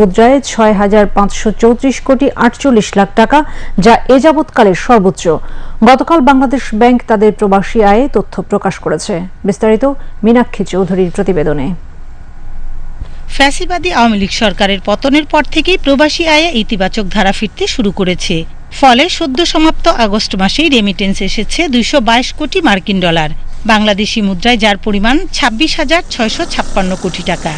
মুদ্রায় ছয় হাজার পাঁচশো চৌত্রিশ কোটি আটচল্লিশ লাখ টাকা, যা এ যাবৎকালের সর্বোচ্চ। গতকাল বাংলাদেশ ব্যাংক তাদের প্রবাসী আয়ে তথ্য প্রকাশ করেছে। বিস্তারিত মীনাক্ষী চৌধুরীর প্রতিবেদনে। ফ্যাসিবাদী আওয়ামী লীগ সরকারের পতনের পর থেকেই প্রবাসী আয়ে ইতিবাচক ধারা ফিরতে শুরু করেছে। ফলে সদ্য সমাপ্ত আগস্ট মাসেই রেমিটেন্স এসেছে দুইশো বাইশ কোটি মার্কিন ডলার। বাংলাদেশি মুদ্রায় যার পরিমাণ ছাব্বিশ হাজার ছয়শো ছাপ্পান্ন কোটি টাকা।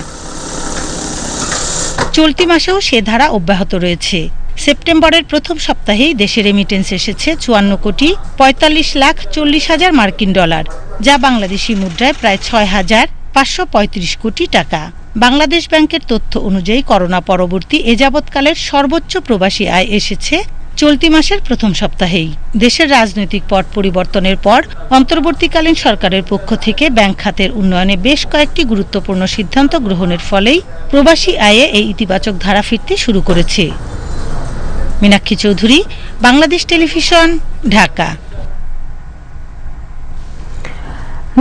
চলতি মাসেও সে ধারা অব্যাহত রয়েছে। সেপ্টেম্বরের প্রথম সপ্তাহেই দেশে রেমিটেন্স এসেছে চুয়ান্ন কোটি পঁয়তাল্লিশ লাখ চল্লিশ হাজার মার্কিন ডলার, যা বাংলাদেশি মুদ্রায় প্রায় ছয় হাজার পাঁচশো পঁয়ত্রিশ কোটি টাকা। বাংলাদেশ ব্যাংকের তথ্য অনুযায়ী করোনা পরবর্তী এ যাবৎকালের সর্বোচ্চ প্রবাসী আয় এসেছে চলতি মাসের প্রথম সপ্তাহেই। দেশের রাজনৈতিক পট পরিবর্তনের পর অন্তর্বর্তীকালীন সরকারের পক্ষ থেকে ব্যাংক খাতের উন্নয়নে বেশ কয়েকটি গুরুত্বপূর্ণ সিদ্ধান্ত গ্রহণের ফলেই প্রবাসী আয়ে এই ইতিবাচক ধারা ফিরতে শুরু করেছে। মীনাক্ষী চৌধুরী, বাংলাদেশ টেলিভিশন, ঢাকা।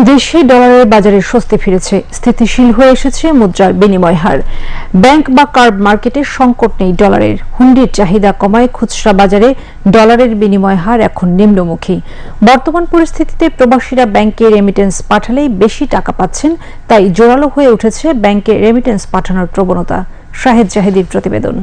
দেশে ডলারের বাজারে স্বস্তি ফিরেছে, স্থিতিশীল হয়ে এসেছে মুদ্রার বিনিময় হার। ব্যাংক বা কার্ব মার্কেটে সংকট নেই ডলারের। হুন্ডির চাহিদা কমায় খুচরা বাজারে ডলারের বিনিময় হার এখন নিম্নমুখী। বর্তমান পরিস্থিতিতে প্রবাসীরা ব্যাংকে রেমিটেন্স পাঠালেই বেশি টাকা পাচ্ছেন, তাই জোরালো হয়ে উঠেছে ব্যাংকে রেমিটেন্স পাঠানোর প্রবণতা। শাহেদ জাহেদির প্রতিবেদন।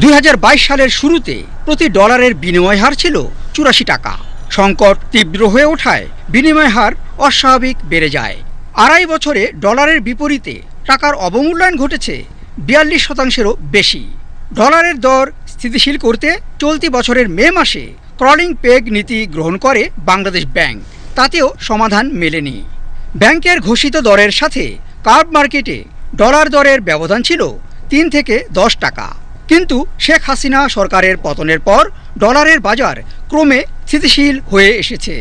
দুই হাজার বাইশ সালের শুরুতে প্রতি ডলারের বিনিময় হার ছিল চুরাশি টাকা। সংকট তীব্র হয়ে ওঠায় বিনিময় হার অস্বাভাবিক বেড়ে যায়। আড়াই বছরে ডলারের বিপরীতে টাকার অবমূল্যায়ন ঘটেছে বিয়াল্লিশ শতাংশেরও বেশি। ডলারের দর স্থিতিশীল করতে চলতি বছরের মে মাসে ক্রলিং পেগ নীতি গ্রহণ করে বাংলাদেশ ব্যাংক। তাতেও সমাধান মেলেনি। ব্যাংকের ঘোষিত দরের সাথে কার্ব মার্কেটে ডলার দরের ব্যবধান ছিল তিন থেকে দশ টাকা। কিন্তু শেখ হাসিনা সরকারের পতনের পর ডলারের বাজার ক্রমে স্থিতিশীল হয়ে এসেছে।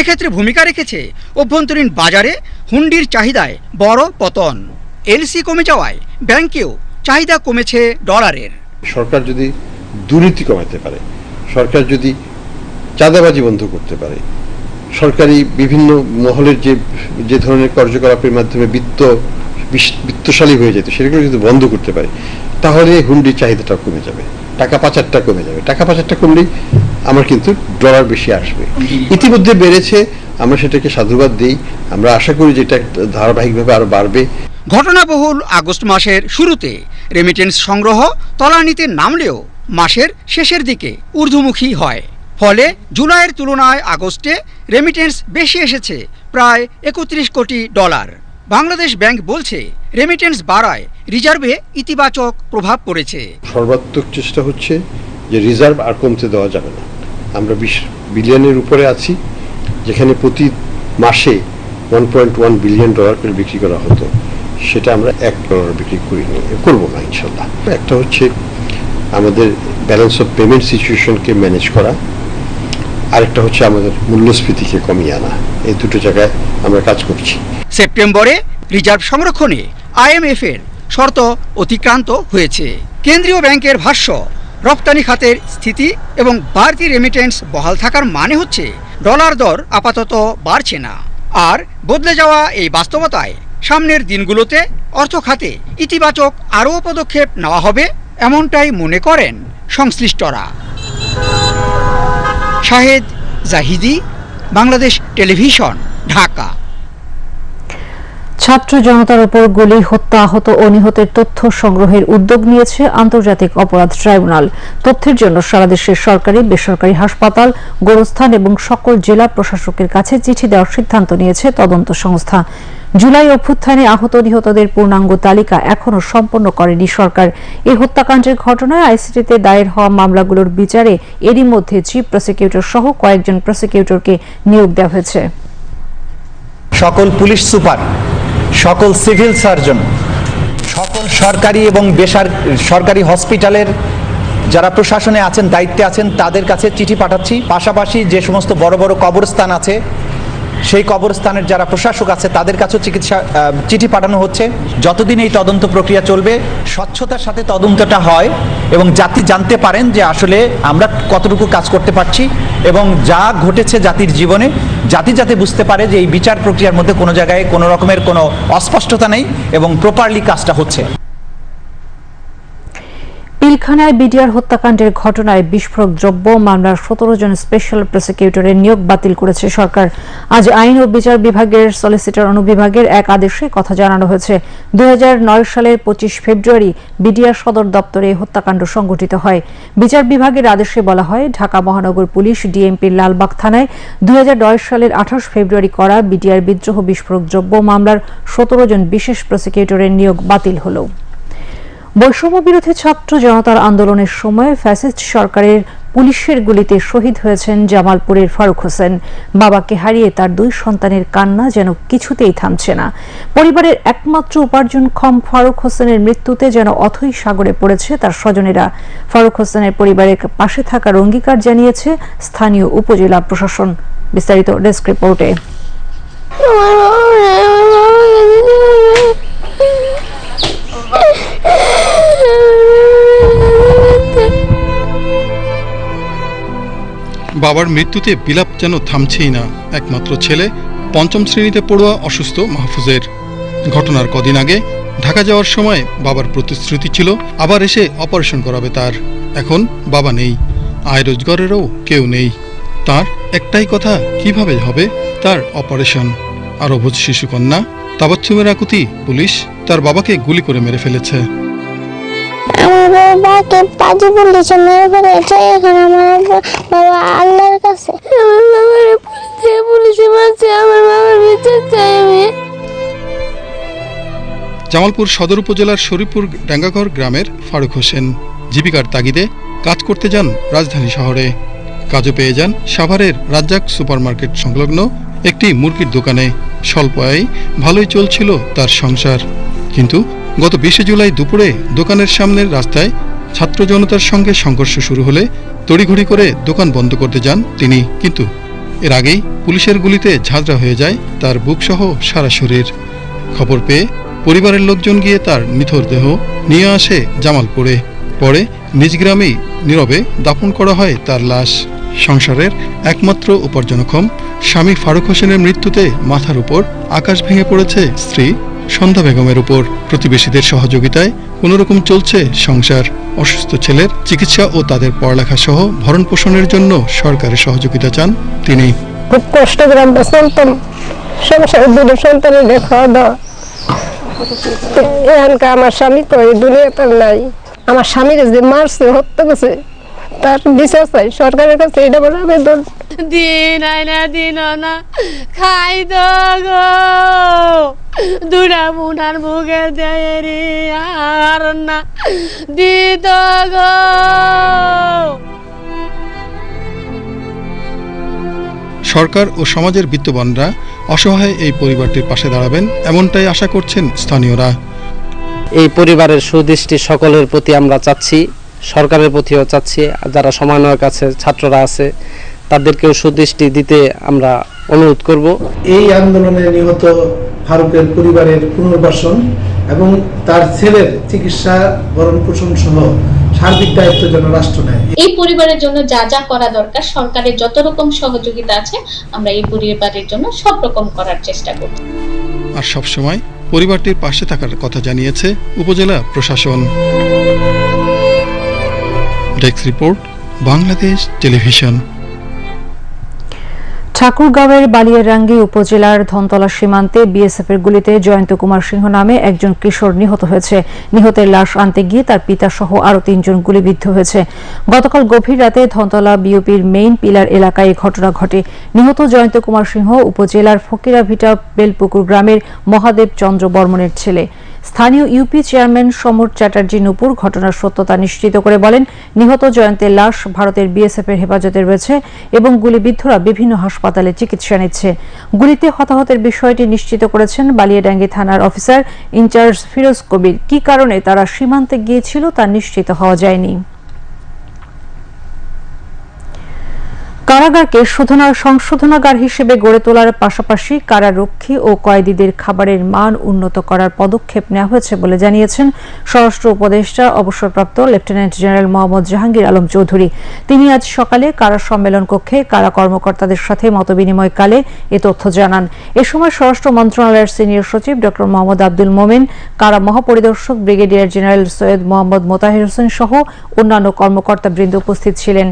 এক্ষেত্রে ভূমিকা রেখেছে অভ্যন্তরীণ বাজারে হুন্ডির চাহিদায় বড় পতন। এলসি কমে যাওয়ায় ব্যাংকেও চাহিদা কমেছে ডলারের। সরকার যদি দুর্নীতি কমাতে পারে, সরকার যদি চাঁদাবাজি বন্ধ করতে পারে, সরকারি বিভিন্ন মহলের যে যে ধরনের কার্যকলাপের মাধ্যমে বিত্ত বিত্তশালী হয়ে যেত, সেগুলো যদি বন্ধ করতে পারে, তাহলে হুন্ডির চাহিদাটা কমে যাবে, টাকা পাচারটা কমে যাবে। টাকা পাচারটা কমলেই আমার কিন্তু ডলার বেশি আসবে। ইতিমধ্যে বেড়েছে, আমরা সেটাকে সাধুবাদ দিই, আমরা আশা করি যে এটা ধারাবাহিকভাবে আরও বাড়বে। ঘটনাবহুল আগস্ট মাসের শুরুতে রেমিটেন্স সংগ্রহ তলানিতে নামলেও মাসের শেষের দিকে ঊর্ধ্বমুখী হয়। ফলে জুলাইয়ের তুলনায় আগস্টে রেমিটেন্স বেশি এসেছে, প্রায় একত্রিশ কোটি ডলার বাংলাদেশ ব্যাংক বলছে রেমিটেন্স বাড়ায়, রিজার্ভে ইতিবাচক প্রভাব পড়েছে। সর্বাত্মক চেষ্টা হচ্ছে যে রিজার্ভ আর কমতে দেওয়া যাবে না। আমরা বিশ বিলিয়নের উপরে আছি, যেখানে প্রতি মাসে one point one billion dollar করে বিক্রি করা হতো। সেটা আমরা এক ডলার বিক্রি করি করব না, ইনশাল্লাহ। একটা হচ্ছে আমাদের ব্যালেন্স অফ পেমেন্ট সিচুয়েশনকে ম্যানেজ করা। আরেকটা হচ্ছে আমাদের মূল্যস্ফীতিকে কমিয়ে আনা। এই দুটো জায়গায় আমরা কাজ করছি। সেপ্টেম্বরে রিজার্ভ সংরক্ষণে আইএমএফ এর শর্ত অতিক্রান্ত হয়েছে। কেন্দ্রীয় ব্যাংকের ভাষ্য, রপ্তানি খাতের স্থিতি এবং বাড়তি রেমিটেন্স বহাল থাকার মানে হচ্ছে ডলার দর আপাতত বাড়ছে না। আর বদলে যাওয়া এই বাস্তবতায় সামনের দিনগুলোতে অর্থ খাতে ইতিবাচক আরও পদক্ষেপ নেওয়া হবে, এমনটাই মনে করেন সংশ্লিষ্টরা। শাহেদ জাহিদি, বাংলাদেশ টেলিভিশন, ঢাকা। ছাত্র জনতার উপর গুলি, হত্যা আহত ও নিহতের তথ্য সংগ্রহের উদ্যোগ নিয়েছে আন্তর্জাতিক অপরাধ ট্রাইব্যুনাল। তথ্যের জন্য সারা দেশের সরকারি, বেসরকারি হাসপাতাল, গোরস্থান এবং সকল জেলা প্রশাসকের কাছে চিঠি দেওয়ার সিদ্ধান্ত নিয়েছে তদন্ত সংস্থা। জুলাই অভ্যুত্থানে আহত নিহতদের পূর্ণাঙ্গ তালিকা এখনও সম্পন্ন করেনি সরকার। এই হত্যাকাণ্ডের ঘটনায় আইসিটিতে দায়ের হওয়া মামলাগুলোর বিচারে এরই মধ্যে চিফ প্রসিকিউটর সহ কয়েকজন প্রসিকিউটরকে নিয়োগ দেওয়া হয়েছে। সকল পুলিশ সুপার, সকল সিভিল সার্জন, সকল সরকারি এবং বেসার, সরকারি হসপিটালের যারা প্রশাসনে আছেন, দায়িত্বে আছেন, তাদের কাছে চিঠি পাঠাচ্ছি। পাশাপাশি যে সমস্ত বড় বড় কবরস্থান আছে সেই কবরস্থানের যারা প্রশাসক আছে, তাদের কাছেও চিকিৎসা চিঠি পাঠানো হচ্ছে। যতদিন এই তদন্ত প্রক্রিয়া চলবে, স্বচ্ছতার সাথে তদন্তটা হয় এবং জাতি জানতে পারেন যে আসলে আমরা কতটুকু কাজ করতে পারছি এবং যা ঘটেছে জাতির জীবনে, জাতি যাতে বুঝতে পারে যে এই বিচার প্রক্রিয়ার মধ্যে কোনো জায়গায় কোনো রকমের কোনো অস্পষ্টতা নেই এবং প্রপারলি কাজটা হচ্ছে। পিলখানায় বিডিআর হত্যাকাণ্ডের ঘটনায় বিস্ফোরক দ্রব্য মামলার সতেরো জন স্পেশাল প্রসিকিউটরের নিয়োগ বাতিল করেছে সরকার। আজ আইন ও বিচার বিভাগের সলিসিটর অনুবিভাগের এক আদেশে কথা জানানো হয়েছে। দুই হাজার নয় সালের পঁচিশ ফেব্রুয়ারি বিডিআর সদর দপ্তরে হত্যাকাণ্ড সংঘটিত হয়। বিচার বিভাগের আদেশে বলা হয়, ঢাকা মহানগর পুলিশ ডিএমপির লালবাগ থানায় দুই হাজার নয় সালের আঠাশ ফেব্রুয়ারি করা বিডিআর বিদ্রোহ বিস্ফোরক দ্রব্য মামলার সতেরো জন বিশেষ প্রসিকিউটরের নিয়োগ বাতিল হলো। বৈষম্য বিরোধী ছাত্র জনতার আন্দোলনের সময় ফ্যাসিস্ট সরকারের পুলিশের গুলিতে শহীদ হয়েছেন জামালপুরের ফারুক হোসেন। বাবাকে হারিয়ে তার দুই সন্তানের কান্না যেন কিছুতেই থামছে না। পরিবারের একমাত্র উপার্জনক্ষম ফারুক হোসেনের মৃত্যুতে যেন অথই সাগরে পড়েছে তার স্বজনেরা। ফারুক হোসেনের পরিবারের পাশে থাকার অঙ্গীকার জানিয়েছে স্থানীয় উপজেলা প্রশাসন। বিস্তারিত ডেস্ক রিপোর্টে। বাবার মৃত্যুতে বিলাপ যেন থামছেই না। একমাত্র ছেলে, পঞ্চম শ্রেণীতে পড়ুয়া অসুস্থ মাহফুজের। ঘটনার কদিন আগে ঢাকা যাওয়ার সময় বাবার প্রতিশ্রুতি ছিল, আবার এসে অপারেশন করাবে তার। এখন বাবা নেই, আয় রোজগারেরও কেউ নেই। তার একটাই কথা, কীভাবে হবে তার অপারেশন? আর অবুজ শিশুকন্যা তাবাচ্ছুমের আকুতি, পুলিশ তার বাবাকে গুলি করে মেরে ফেলেছে। বাবাকে পাজি পুলিশে মেরে ফেলেছে এখন আমার বাবা আল্লাহর কাছে। আমার বাবার পুলিশে মারছে আমার বাবার বিচার চাই আমি। জামালপুর সদর উপজেলার শরীফপুর ডাঙ্গাঘর গ্রামের ফারুক হোসেন। জীবিকার তাগিদে কাজ করতে যান রাজধানী শহরে। কাজও পেয়ে যান সাভারের রাজ্জাক সুপারমার্কেট সংলগ্ন একটি মুরগির দোকানে। স্বল্প আয় ভালোই চলছিল তার সংসার। কিন্তু গত বিশে জুলাই দুপুরে দোকানের সামনের রাস্তায় ছাত্র জনতার সঙ্গে সংঘর্ষ শুরু হলে তড়িঘড়ি করে দোকান বন্ধ করতে যান তিনি। কিন্তু এর আগেই পুলিশের গুলিতে ঝাঁঝরা হয়ে যায় তার বুকসহ সারা শরীর। খবর পেয়ে পরিবারের লোকজন গিয়ে তার নিথর দেহ নিয়ে আসে জামালপুরে। পরে নিজ গ্রামেই নীরবে দাফন করা হয় তার লাশ। সংসারের একমাত্র উপার্জনক্ষম স্বামী ফারুক হোসেনের মৃত্যুতে মাথার উপর আকাশ ভেঙে পড়েছে স্ত্রী সন্ধ্যা বেগমের উপর প্রতিবেশীদের সহযোগিতায় কোনোরকম চলছে সংসার। অসুস্থ ছেলের চিকিৎসা ও তাদের পড়ালেখা সহ ভরণ পোষণের জন্য সরকারের সহযোগিতা চান তিনি। খুব কষ্ট আমরা চলতাম। সংসার দুটো সন্তানের খাওয়া দাওয়া। আমার স্বামী তো এই দুনিয়াতে নাই। আমার স্বামীর যে মারছে, হত্যা করছে তার বিচার চাই সরকারের কাছে এটা বলে আবেদন দিন আইনা দিন না খাই তো গো। দুটা মুনার মুখে দেয় রে আর না দিত গো। সরকার ও সমাজের বিত্তবানরা অসহায় এই পরিবারটির পাশে দাঁড়াবেন এমনটাই আশা করছেন স্থানীয়রা। এই পরিবারের সুদৃষ্টি সকলের প্রতি আমরা চাচ্ছি। সরকারের প্রতিও চাচ্ছি আর যারা সমন্বয়ক আছে ছাত্ররা আছে তাদেরকেও সুদৃষ্টি দিতে আমরা অনুরোধ করব। এই আন্দোলনে নিহত ফারুকের পরিবারের পুনর্বাসন এবং তার ছেলের চিকিৎসা ভরণ পোষণ সহ সার্বিক দায়িত্ব যেন রাষ্ট্র নেয়। এই পরিবারের জন্য যা যা করা দরকার সরকারের যত রকম সহযোগিতা আছে আমরা এই পরিবারের জন্য সব রকম করার চেষ্টা করব। আর সবসময় পরিবারটির পাশে থাকার কথা জানিয়েছে উপজেলা প্রশাসন। ডেস্ক রিপোর্ট বাংলাদেশ টেলিভিশন ঠাকুরগাঁওয়ের বালিয়ারাঙ্গি উপজেলার ধনতলা সীমান্তে বিএসএফ এর গুলিতে জয়ন্ত কুমার সিংহ নামে একজন কিশোর নিহত হয়েছে। নিহতের লাশ আনতে গিয়ে তার পিতা সহ আরও তিনজন গুলিবিদ্ধ হয়েছে। গতকাল গভীর রাতে ধনতলা বিওপির মেইন পিলার এলাকায় ঘটনা ঘটে। নিহত জয়ন্ত কুমার সিংহ উপজেলার ফকিরাভিটা বেলপুকুর গ্রামের মহাদেব চন্দ্র বর্মনের ছেলে। স্থানীয় ইউপি চেয়ারম্যান সমর চ্যাটার্জি নুপুর ঘটনার সত্যতা নিশ্চিত করে বলেন, নিহত জয়ন্তের লাশ ভারতের বিএসএফ এর হেফাজতে রয়েছে এবং গুলিবিদ্ধরা বিভিন্ন হাসপাতালে চিকিৎসা নিচ্ছে। গুলিতে হতাহতের বিষয়টি নিশ্চিত করেছেন বালিয়াডাঙ্গি থানার অফিসার ইনচার্জ ফিরোজ কবির। কি কারণে তারা সীমান্তে গিয়েছিল তা নিশ্চিত হওয়া যায়নি। কারাগারকে শোধনা সংশোধনাগার হিসেবে গড়ে তোলার পাশাপাশি কারারক্ষী ও কয়েদিদের খাবারের মান উন্নত করার পদক্ষেপ নেওয়া হয়েছে বলে জানিয়েছেন স্বরাষ্ট্র উপদেষ্টা, অবসরপ্রাপ্ত লেফটেন্যান্ট জেনারেল মোহাম্মদ জাহাঙ্গীর আলম চৌধুরী। তিনি আজ সকালে কারা সম্মেলন কক্ষে কারা কর্মকর্তাদের সাথে মতবিনিময়কালে এ তথ্য জানান। এ সময় স্বরাষ্ট্র মন্ত্রণালয়ের সিনিয়র সচিব ড. মোহাম্মদ আব্দুল মোমেন, কারা মহাপরিদর্শক ব্রিগেডিয়ার জেনারেল সৈয়দ মোহাম্মদ মোতাহির হোসেন সহ অন্যান্য কর্মকর্তাবৃন্দ উপস্থিত ছিলেন।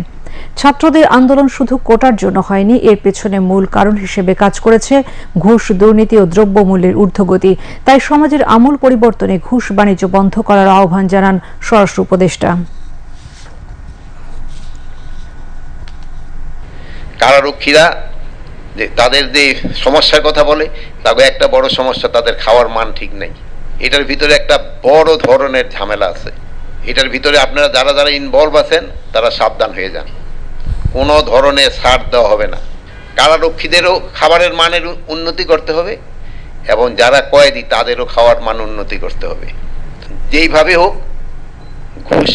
ছাত্রদের আন্দোলন শুধু কোটার জন্য হয়নি, এর পেছনে মূল কারণ হিসেবে কাজ করেছে ঘুষ, দুর্নীতি ও দ্রব্যমূল্যের ঊর্ধ্বগতি। তাই সমাজের আমূল পরিবর্তনে ঘুষ বাণিজ্য বন্ধ করার আহ্বান জানান স্বরাষ্ট্র উপদেষ্টা। কারারক্ষীরা যে তাদের যে সমস্যার কথা বলে তাকে একটা বড় সমস্যা, তাদের খাওয়ার মান ঠিক নেই। এটার ভিতরে একটা বড় ধরনের ঝামেলা আছে। এটার ভিতরে আপনারা যারা যারা ইনভলভ আছেন, তারা সাবধান হয়ে যান। কোনো ধরনের ছাড় দেওয়া হবে না। কারারক্ষীদেরও খাবারের মানের উন্নতি করতে হবে এবং যারা কয়েদি, তাদেরও খাওয়ার মান উন্নতি করতে হবে। যেইভাবে হোক, ঘুষ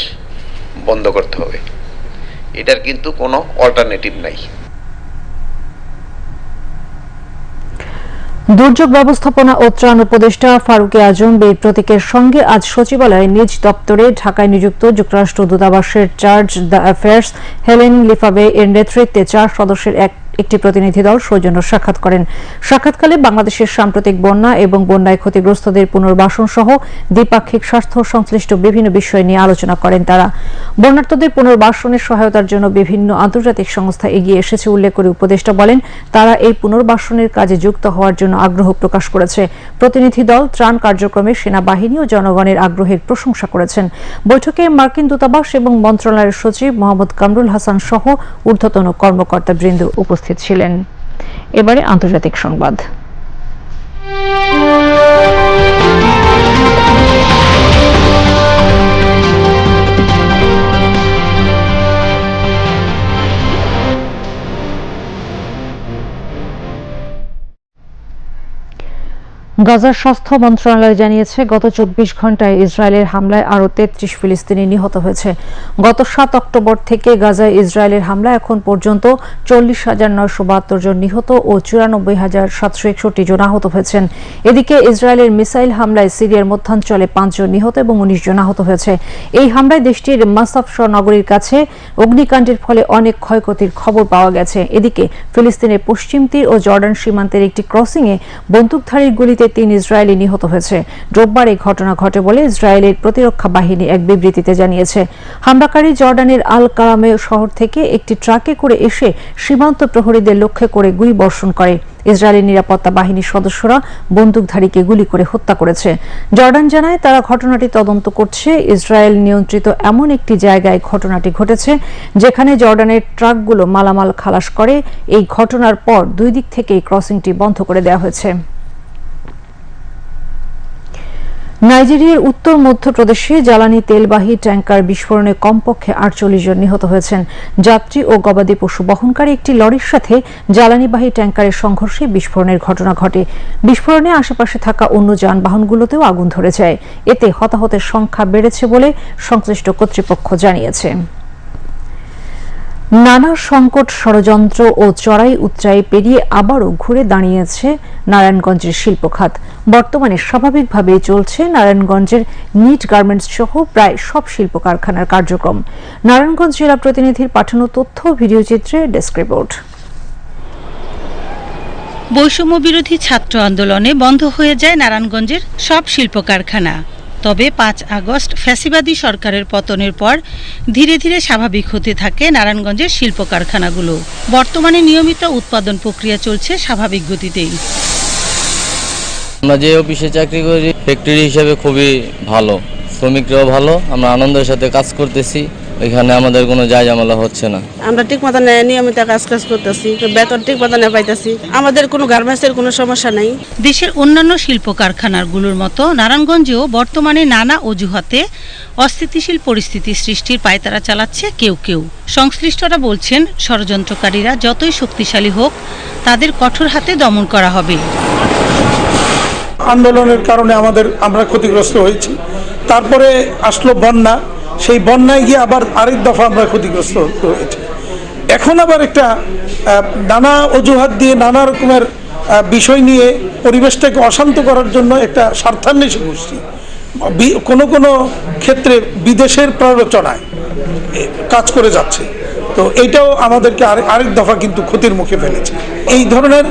বন্ধ করতে হবে। এটার কিন্তু কোনো অল্টারনেটিভ নাই। দুর্যোগ ব্যবস্থাপনা ও ত্রাণ উপদেষ্টা ফারুকে আজম বীর প্রতীকের সঙ্গে আজ সচিবালয়ে নিজ দপ্তরে ঢাকায় নিযুক্ত যুক্তরাষ্ট্র দূতাবাসের charge d' affaires Helen LaFave এর নেতৃত্বে চার সদস্যের এক একটি প্রতিনিধি দল সৌজন্য সাক্ষাৎ করেন। সাক্ষাৎকালে বাংলাদেশের সাম্প্রতিক বন্যা এবং বন্যায় ক্ষতিগ্রস্তদের পুনর্বাসন সহ দ্বিপাক্ষিক স্বাস্থ্য সংশ্লিষ্ট বিভিন্ন বিষয় নিয়ে আলোচনা করেন তারা। বন্যার্তদের পুনর্বাসনের সহায়তার জন্য বিভিন্ন আন্তর্জাতিক সংস্থা এগিয়ে এসেছে উল্লেখ করে উপদেষ্টা বলেন, তারা এই পুনর্বাসনের কাজে যুক্ত হওয়ার জন্য আগ্রহ প্রকাশ করেছে। প্রতিনিধি দল ত্রাণ কার্যক্রমে সেনাবাহিনী ও জনগণের আগ্রহের প্রশংসা করেছেন। বৈঠকে মার্কিন দূতাবাস এবং মন্ত্রণালয়ের সচিব মোহাম্মদ কামরুল হাসান সহ ঊর্ধ্বতন কর্মকর্তা বৃন্দ উপস্থিত ছিলেন। এবারে আন্তর্জাতিক সংবাদ। গাজার স্বাস্থ্য মন্ত্রণালয় জানিয়েছে, গত চব্বিশ ঘন্টায় ইসরায়েলের হামলায় আরও তেত্রিশ ফিলিস্তিনি নিহত হয়েছে। গত সাত অক্টোবর থেকে গাজায় ইসরায়েলের হামলায় এখন পর্যন্ত চল্লিশ হাজার নয়শো বাহাত্তর জন নিহত ও চুরানব্বই হাজার সাতশো একষট্টি জন আহত হয়েছেন। এদিকে ইসরায়েলের মিসাইল হামলায় সিরিয়ার মধ্যাঞ্চলে পাঁচজন নিহত এবং উনিশ জন আহত হয়েছে। এই হামলায় দেশটির মাসাফ নগরীর কাছে অগ্নিকাণ্ডের ফলে অনেক ক্ষয়ক্ষতির খবর পাওয়া গেছে। এদিকে ফিলিস্তিনের পশ্চিম তীর ও জর্ডান সীমান্তের একটি ক্রসিংয়ে বন্দুকধারীর গুলিতে তিন ইসরায়েলি নিহত হয়েছে। রোববার এই ঘটনা ঘটে বলে ইসরায়েলের প্রতিরক্ষা বাহিনী এক বিবৃতিতে জানিয়েছে। হামলাকারী জর্ডানের আল কারামে শহর থেকে একটি ট্রাকে করে এসে সীমান্ত প্রহরীদের লক্ষ্য করে গুলি বর্ষণ করে। ইসরায়েলের নিরাপত্তা বাহিনীর সদস্যরা বন্দুকধারীকে গুলি করে হত্যা করেছে। জর্ডান জানায়, তারা ঘটনাটি তদন্ত করছে। ইসরায়েল নিয়ন্ত্রিত এমন একটি জায়গায় ঘটনাটি ঘটেছে, যেখানে জর্ডানের ট্রাকগুলো মালামাল খালাস করে। এই ঘটনার পর দুই দিক থেকেই ক্রসিংটি বন্ধ করে দেওয়া হয়েছে। নাইজেরিয়ার উত্তর মধ্যপ্রদেশে জ্বালানি তেলবাহী ট্যাঙ্কার বিস্ফোরণে কমপক্ষে আটচল্লিশ জন নিহত হয়েছেন। যাত্রী ও গবাদি পশু বহনকারী একটি লরির সাথে জ্বালানিবাহী ট্যাঙ্কারের সংঘর্ষে বিস্ফোরণের ঘটনা ঘটে। বিস্ফোরণে আশেপাশে থাকা অন্য যানবাহনগুলোতেও আগুন ধরে যায়। এতে হতাহতের সংখ্যা বেড়েছে বলে সংশ্লিষ্ট কর্তৃপক্ষ জানিয়েছে। নানা সংকট ষড়যন্ত্র ও চড়াই উচ্চাই পেরিয়ে আবারও ঘুরে দাঁড়িয়েছে নারায়ণগঞ্জের শিল্প খাত বর্তমানে স্বাভাবিকভাবেই চলছে নারায়ণগঞ্জের নিট গার্মেন্টস সহ প্রায় সব শিল্প কারখানার কার্যক্রম। নারায়ণগঞ্জ জেলা প্রতিনিধির পাঠানো তথ্য ভিডিওচিত্রে ডেস্ক রিপোর্ট। বৈষম্য বিরোধী ছাত্র আন্দোলনে বন্ধ হয়ে যায় নারায়ণগঞ্জের সব শিল্প কারখানা তবে পাঁচ আগস্ট ফ্যাসিবাদী সরকারের পতনের পর ধীরে ধীরে স্বাভাবিক হতে থাকে নারায়ণগঞ্জের শিল্প কারখানাগুলো বর্তমানে নিয়মিত উৎপাদন প্রক্রিয়া চলছে স্বাভাবিক গতিতেই। আমরা যে অফিসে চাকরি করি ফ্যাক্টরি হিসেবে খুবই ভালো। শ্রমিকরাও ভালো, আমরা আনন্দের সাথে কাজ করতেছি। এখানে আমাদের কোনো যায় ঝামেলা হচ্ছে না। আমরা ঠিক মতো নিয়মিত কাজ কাজ করতেছি বেতন ঠিক মতো পাইতেছি। আমাদের কোনো গার্মেন্টসের কোনো সমস্যা নাই। দেশের অন্যান্য শিল্প কারখানাগুলোর মতো নারায়ণগঞ্জেও বর্তমানে নানা অজুহাতে অস্থিতিশীল পরিস্থিতি সৃষ্টির পায়তারা চালাচ্ছে কেউ কেউ। সংশ্লিষ্টরা বলছেন ষড়যন্ত্রকারীরা যতই শক্তিশালী হোক তাদের কঠোর হাতে দমন করা হবে। আন্দোলনের কারণে আমাদের আমরা ক্ষতিগ্রস্ত হয়েছি। তারপরে আসলো বন্যা। সেই বন্যায় গিয়ে আবার আরেক দফা আমরা ক্ষতিগ্রস্ত হয়েছি। এখন আবার একটা নানা অজুহাত দিয়ে নানা রকমের বিষয় নিয়ে পরিবেশটাকে অশান্ত করার জন্য একটা স্বার্থান্বেষী গোষ্ঠী। কোনো কোনো ক্ষেত্রে বিদেশের প্ররোচনায় কাজ করে যাচ্ছে। তো এইটাও আমাদেরকে আরেক দফা কিন্তু ক্ষতির মুখে ফেলেছে। এই ধরনের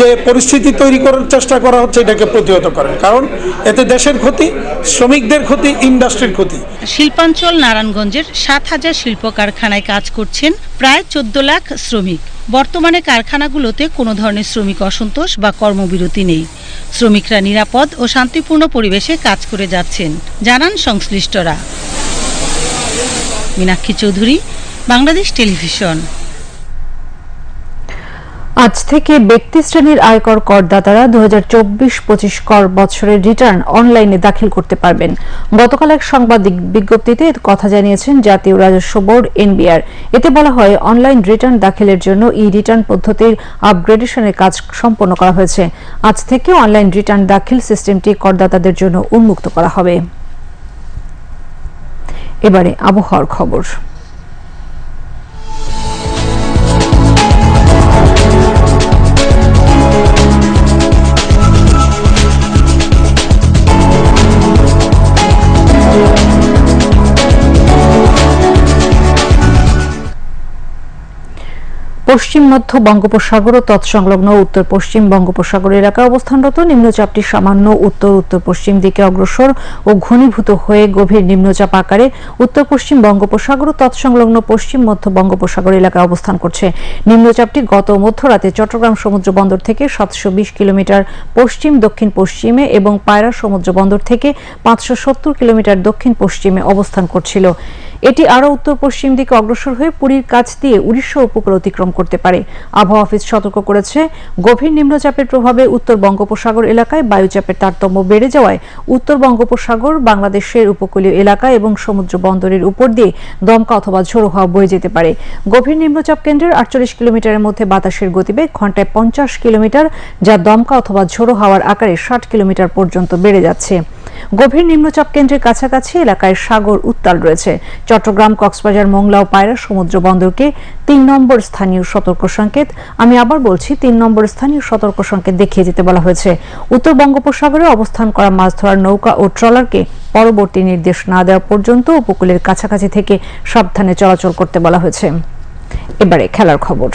যে পরিস্থিতি তৈরি করার চেষ্টা করা হচ্ছে, এটাকে প্রতিহত করেন। কারণ এতে দেশের ক্ষতি, শ্রমিকদের ক্ষতি, ইন্ডাস্ট্রির ক্ষতি। শিল্পাঞ্চল নারায়ণগঞ্জের সাত হাজার শিল্প কারখানায় কাজ করছেন প্রায় চোদ্দ লাখ শ্রমিক। বর্তমানে কারখানাগুলোতে কোনো ধরনের শ্রমিক অসন্তোষ বা কর্মবিরতি নেই। শ্রমিকরা নিরাপদ ও শান্তিপূর্ণ পরিবেশে কাজ করে যাচ্ছেন। জানান সংশ্লিষ্টরা। মীনাক্ষী চৌধুরী বাংলাদেশ টেলিভিশন। আজ থেকে ব্যক্তি শ্রেণির আয়কর করদাতারা দু হাজার চব্বিশ কর বছরের রিটার্ন অনলাইনে দাখিল করতে পারবেন। গতকাল এক সংবাদ বিজ্ঞপ্তিতে কথা জানিয়েছেন জাতীয় রাজস্ব বোর্ড, এনবিআর। এতে বলা হয়, অনলাইন রিটার্ন দাখিলের জন্য ই রিটার্ন পদ্ধতির আপগ্রেডেশনের কাজ সম্পন্ন করা হয়েছে। আজ থেকে অনলাইন রিটার্ন দাখিল সিস্টেমটি করদাতাদের জন্য উন্মুক্ত করা হবে। এবারে আবহাওয়ার খবর। পশ্চিম, মধ্য বঙ্গোপসাগর ও তৎসংলগ্ন উত্তর পশ্চিম বঙ্গোপসাগর এলাকায় অবস্থানরত নিম্নচাপটি সামান্য উত্তর উত্তর পশ্চিম দিকে অগ্রসর ও ঘনীভূত হয়ে গভীর নিম্নচাপ আকারে উত্তর পশ্চিম বঙ্গোপসাগর ও তৎসংলগ্ন পশ্চিম, মধ্য বঙ্গোপসাগর এলাকায় অবস্থান করছে। নিম্নচাপটি গত মধ্যরাতে চট্টগ্রাম সমুদ্র বন্দর থেকে সাতশো বিশ কিলোমিটার পশ্চিম, দক্ষিণ পশ্চিমে এবং পায়রা সমুদ্র বন্দর থেকে পাঁচশো সত্তর কিলোমিটার দক্ষিণ পশ্চিমে অবস্থান করছিল। এটি আরও উত্তর পশ্চিম দিকে অগ্রসর হয়ে পুরীর কাছ দিয়ে উড়িষ্যা উপকূল অতিক্রম করতে পারে। আবহাওয়া অফিস সতর্ক করেছে, গভীর নিম্নচাপের প্রভাবে উত্তর বঙ্গোপসাগর এলাকায় বায়ুচাপের তারতম্য বেড়ে যাওয়ায় উত্তর বঙ্গোপসাগর, বাংলাদেশের উপকূলীয় এলাকা এবং সমুদ্র বন্দরের উপর দিয়ে দমকা অথবা ঝোড়ো হাওয়া বয়ে যেতে পারে। গভীর নিম্নচাপ কেন্দ্রের আটচল্লিশ কিলোমিটারের মধ্যে বাতাসের গতিবেগ ঘন্টায় পঞ্চাশ কিলোমিটার, যা দমকা অথবা ঝোড়ো হাওয়ার আকারে ষাট কিলোমিটার পর্যন্ত বেড়ে যাচ্ছে। গভীর নিম্নচাপ কেন্দ্রের কাছাকাছি এলাকায় সাগর উত্তাল রয়েছে। চট্টগ্রাম, কক্সবাজার, মোংলা ও পায়রা সমুদ্র বন্দরকে তিন নম্বর স্থানীয় সতর্ক সংকেত। আমি আবার বলছি, তিন নম্বর স্থানীয় সতর্ক সংকেত দেখিয়ে যেতে বলা হয়েছে। উত্তর বঙ্গোপসাগরে অবস্থান করা মাছ ধরার নৌকা ও ট্রলারকে পরবর্তী নির্দেশ না দেওয়া পর্যন্ত উপকূলের কাছাকাছি থেকে সাবধানে চলাচল করতে বলা হয়েছে। এবারে খেলার খবর।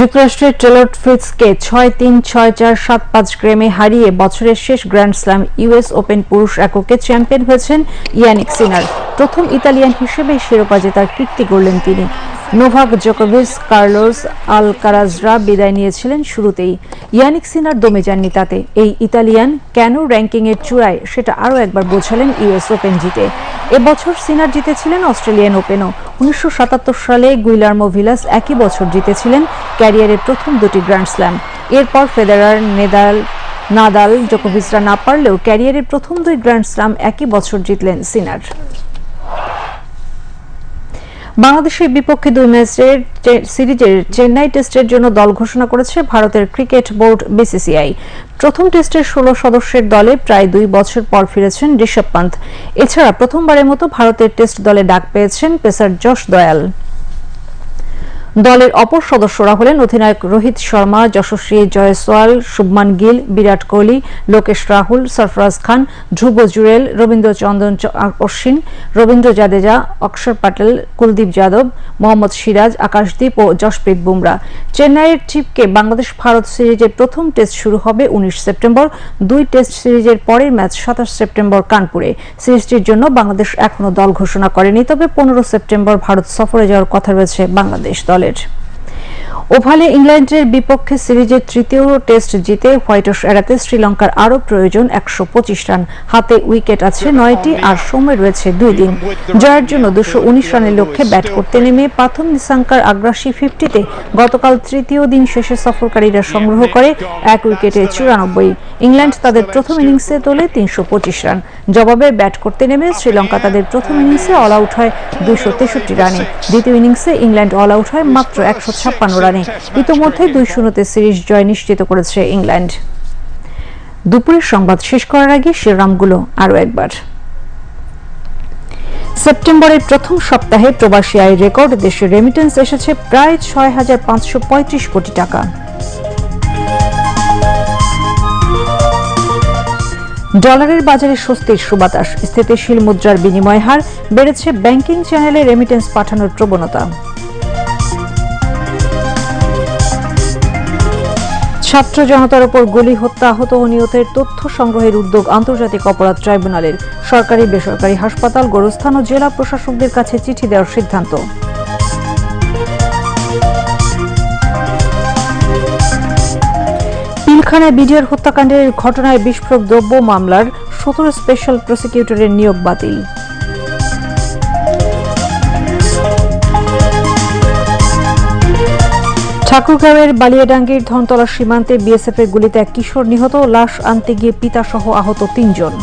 যুক্তরাষ্ট্রের টেলর ফ্রিৎজকে ছয় তিন ছয় চার সাত পাঁচ গ্রেমে হারিয়ে বছরের শেষ গ্র্যান্ড স্ল্যাম ইউএস ওপেন পুরুষ এককে চ্যাম্পিয়ন হয়েছেন ইয়ানিক সিনার। প্রথম ইতালিয়ান হিসেবে শিরোপা জেতার কীর্তি গড়লেন তিনি। নোভাক জোকোভিস কার্লোস আলকারাজরা বিদায় নিয়েছিলেন শুরুতেই। ইয়ানিক সিনার দমে যাননি তাতে। এই ইতালিয়ান কেন র্যাঙ্কিংয়ের চূড়ায় সেটা আরও একবার বোঝালেন ইউএস ওপেন জিতে। এবছর সিনার জিতেছিলেন অস্ট্রেলিয়ান ওপেনও। উনিশশো সাতাত্তর সালে গুইলার্মো ভিলাস একই বছর জিতেছিলেন ক্যারিয়ারের প্রথম দুটি গ্র্যান্ড স্ল্যাম। এরপর ফেদারার নেদাল, নাদাল, জোকোভিচরা না পারলেও ক্যারিয়ারের প্রথম দুই গ্র্যান্ড স্ল্যাম একই বছর জিতলেন সিনার। বাংলাদেশের বিপক্ষে দুই ম্যাচের সিরিজের চেন্নাই টেস্টের জন্য দল ঘোষণা করেছে ভারতের ক্রিকেট বোর্ড বিসিসিআই। প্রথম টেস্টের ষোলো সদস্যের দলে প্রায় দুই বছর পর ফিরেছেন ঋষভ পান্ত এছাড়া প্রথমবারের মতো ভারতের টেস্ট দলে ডাক পেয়েছেন পেসার যশ দয়াল। দলের অপর সদস্যরা হলেন অধিনায়ক রোহিত শর্মা, যশস্বী জয়সওয়াল, শুভমান গিল, বিরাট কোহলি, লোকেশ রাহুল, সরফরাজ খান, ধ্রুব জুরেল রবীন্দ্র চন্দন অশ্বিন, রবীন্দ্র জাদেজা, অক্ষর প্যাটেল কুলদীপ যাদব, মোহাম্মদ সিরাজ, আকাশদীপ ও যশপ্রীত বুমরা। চেন্নাইয়ের চিপকে বাংলাদেশ ভারত সিরিজের প্রথম টেস্ট শুরু হবে উনিশ সেপ্টেম্বর। দুই টেস্ট সিরিজের পরের ম্যাচ সাতাশ সেপ্টেম্বর কানপুরে। সিরিজটির জন্য বাংলাদেশ এখনও দল ঘোষণা করেনি, তবে পনেরো সেপ্টেম্বর ভারত সফরে যাওয়ার কথা রয়েছে বাংলাদেশ দলের ওভালে ইংল্যান্ডের বিপক্ষে সিরিজের তৃতীয় টেস্ট জিতে হোয়াইট হাউস এড়াতে শ্রীলঙ্কার আরও প্রয়োজন একশো পঁচিশ রান। হাতে উইকেট আছে নয়টি আর সময় রয়েছে দুই দিন। জয়ের জন্য দুশো উনিশ রানের লক্ষ্যে ব্যাট করতে নেমে পাথম নিসাঙ্কার আগ্রাসী ফিফটিতে গতকাল তৃতীয় দিন শেষে সফরকারীরা সংগ্রহ করে এক উইকেটে চুরানব্বই। ইংল্যান্ড তাদের প্রথম ইনিংসে তোলে তিনশো পঁচিশ রান। জবাবে ব্যাট করতে নেমে শ্রীলঙ্কা তাদের প্রথম ইনিংসে অল আউট হয় দুইশো তেষট্টি রানে। দ্বিতীয় ইনিংসে ইংল্যান্ড অল আউট হয় মাত্র একশো ছাপ্পান্ন রানে। ইতোমধ্যে দুই শূন্যতে সিরিজ জয় নিশ্চিত করেছে ইংল্যান্ড। দুপুরের সংবাদ শেষ করার আগে শিরোনামগুলো আরও একবার। সেপ্টেম্বরের প্রথম সপ্তাহে প্রবাসী আয় রেকর্ড দেশে রেমিটেন্স এসেছে প্রায় ছয় হাজার পাঁচশো পঁয়ত্রিশ কোটি টাকা। ডলারের বাজারে স্বস্তির সুবাতাস। স্থিতিশীল মুদ্রার বিনিময় হার বেড়েছে ব্যাংকিং চ্যানেলে রেমিটেন্স পাঠানোর প্রবণতা। ছাত্র জনতার উপর গুলি, হত্যা, আহত ও নিহতের তথ্য সংগ্রহের উদ্যোগ আন্তর্জাতিক অপরাধ ট্রাইব্যুনালের। সরকারি, বেসরকারি হাসপাতাল, গোরস্থান ও জেলা প্রশাসকদের কাছে চিঠি দেওয়ার সিদ্ধান্ত। পিলখানায় বিডিআর হত্যাকাণ্ডের ঘটনায় বিস্ফোরক দ্রব্য মামলার সতেরো স্পেশাল প্রসিকিউটরের নিয়োগ বাতিল। ঠাকুরগাঁওয়ের বালিয়াডাঙ্গির ধনতলা সীমান্তে বিএসএফ এর গুলিতে এক কিশোর নিহত লাশ আনতে গিয়ে পিতা সহ আহত তিনজন।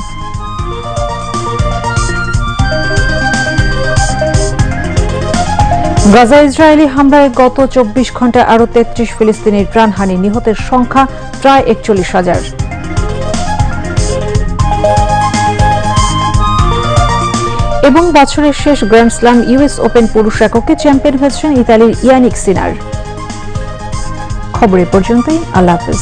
গাজা ইসরায়েলি হামলায় গত চব্বিশ ঘন্টায় আরও তেত্রিশ ফিলিস্তিনির প্রাণহানি, নিহতের সংখ্যা প্রায় একচল্লিশ হাজার। এবং বছরের শেষ গ্র্যান্ড স্লাম ইউএস ওপেন পুরুষ এককে চ্যাম্পিয়ন হয়েছেন ইতালির ইয়ানিক সিনার। খবর এ পর্যন্তই আল্লাহ হাফেজ।